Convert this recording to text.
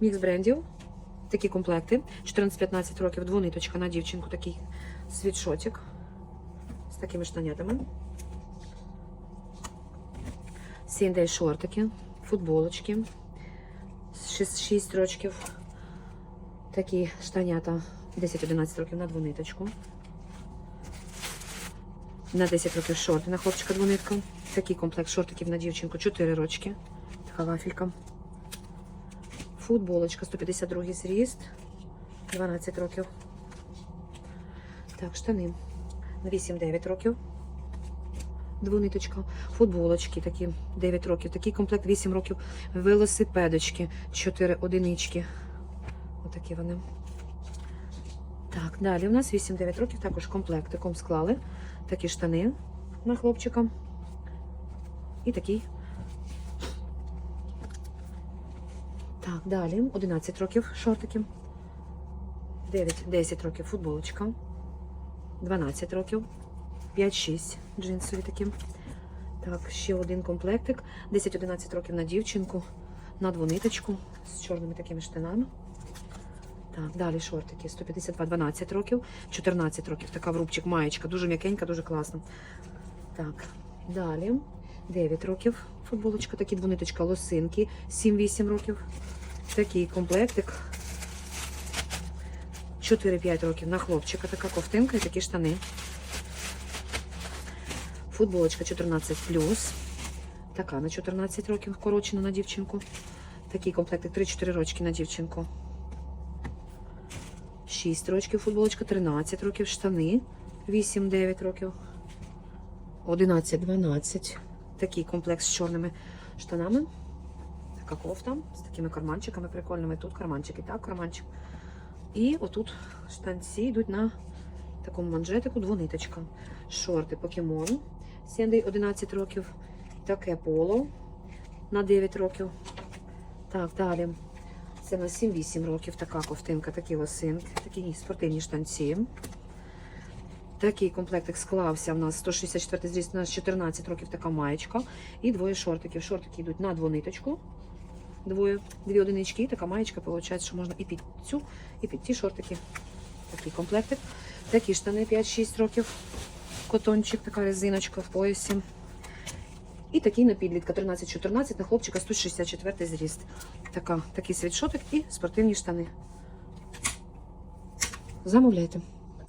Мікс брендів. Такі комплекти. 14-15 років, двониточка на дівчинку, такий світшотик з такими штанятами. Сіндей шортики, футболочки. 6, 6 рочків. Такі штанята 10-11 років на двониточку. На 10 років шорти на хлопчика двонитка. Такий комплект шортиків на дівчинку 4 рочки. Така вафелька. Футболочка 152 зріст. 12 років. Так, штани на 8-9 років. Двониточка. Футболочки такі 9 років. Такий комплект 8 років. Велосипедочки 4 одинички. Отакі вони. Так, далі у нас 8-9 років. Також комплектиком склали. Такі штани на хлопчика. І такий. Так, далі 11 років шортики. 9-10 років футболочка. 12 років. 5-6 джинсові такі. Так, ще один комплектик. 10-11 років на дівчинку, на двониточку з чорними такими штанами. Так, далі шортики. 152, 12 років, 14 років. Така врубчик, маєчка, дуже м'якенька, дуже класна. Так, далі 9 років. Футболочка, такі двониточка, лосинки, 7-8 років. Такий комплектик. 4-5 років на хлопчика, така ковтинка і такі штани. Футболочка 14 Така на 14 років, корочена на дівчинку. Такий комплектик 3-4 рочки на дівчинку. 6 років футболочка, 13 років штани, 8-9 років. 11-12. Такий комплект з чорними штанами. Така кофта з такими карманчиками прикольними. Тут карманчик і так карманчик. І отут штанці йдуть на такому манжетику двониточка. Шорти покемон. Сендей 11 років. Таке поло на 9 років. Так, далі. Це на 7-8 років така ковтинка, такі лосинки, такі спортивні штанці. Такий комплектик склався. У нас 164 зріст, у нас 14 років така маєчка. І двоє шортиків. Шортики йдуть на двониточку. Двоє, дві одинички. І така маєчка, виходить, що можна і під цю, і під ті шортики. Такий комплектик. Такі штани 5-6 років. Котончик, така резиночка в поясі. І такий на підлітка 13-14, на хлопчика 164 зріст. Така, такий світшотик і спортивні штани. Замовляйте.